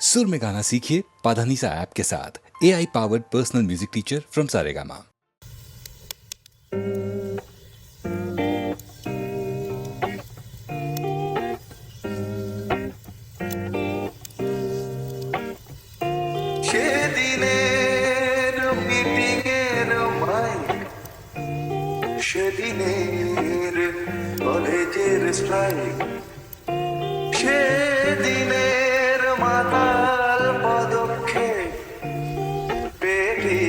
सुर में गाना सीखिए पाधानीसा ऐप के साथ A I powered personal music teacher from Saregama সেদিনের মিটিং এর মাইক সেদিনের কলেজের স্ট্রাইক সেদিনের পেরি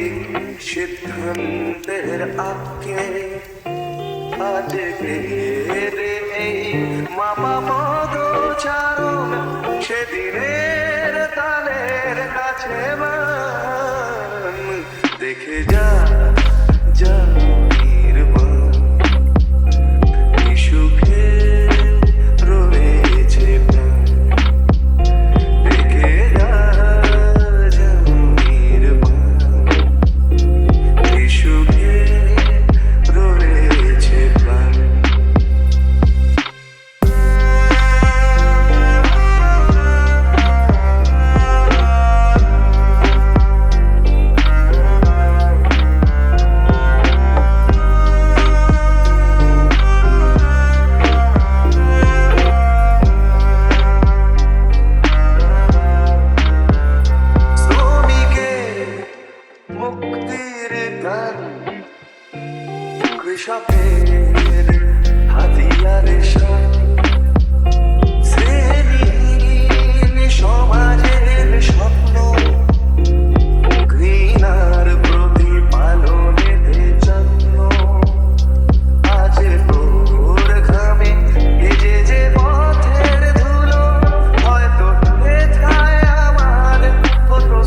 সিদ্ধান্তের আগে আজকে এই মামা মদ চারণ সেদিনের তালের কাছে দেখে যা কৃষকের হাতিয়ারে শ্রেণীহীন সমাজের স্বপ্ন, ঘৃণার প্রতিপালনেতে যত্ন আজ তোর ঘামে ভিজে যে পথের ধুলো, হয়তো হেথায় আমার হতো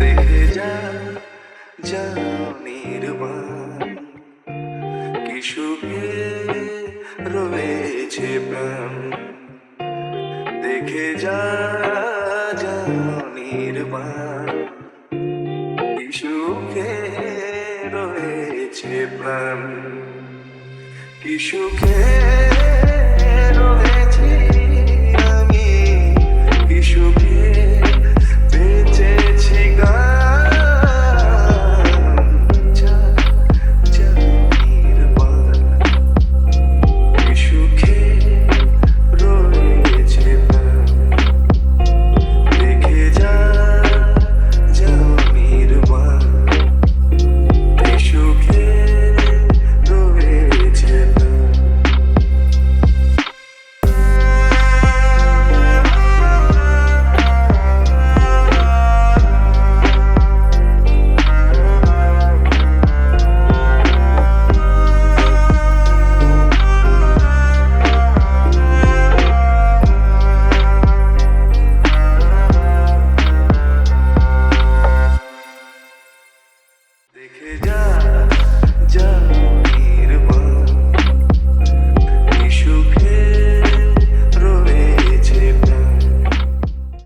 দেখে যা যা। নির্বাণ কি রয়েছে প্রাণ। দেখে যা যা নির্বাণ কি রয়েছে প্রাণ। কি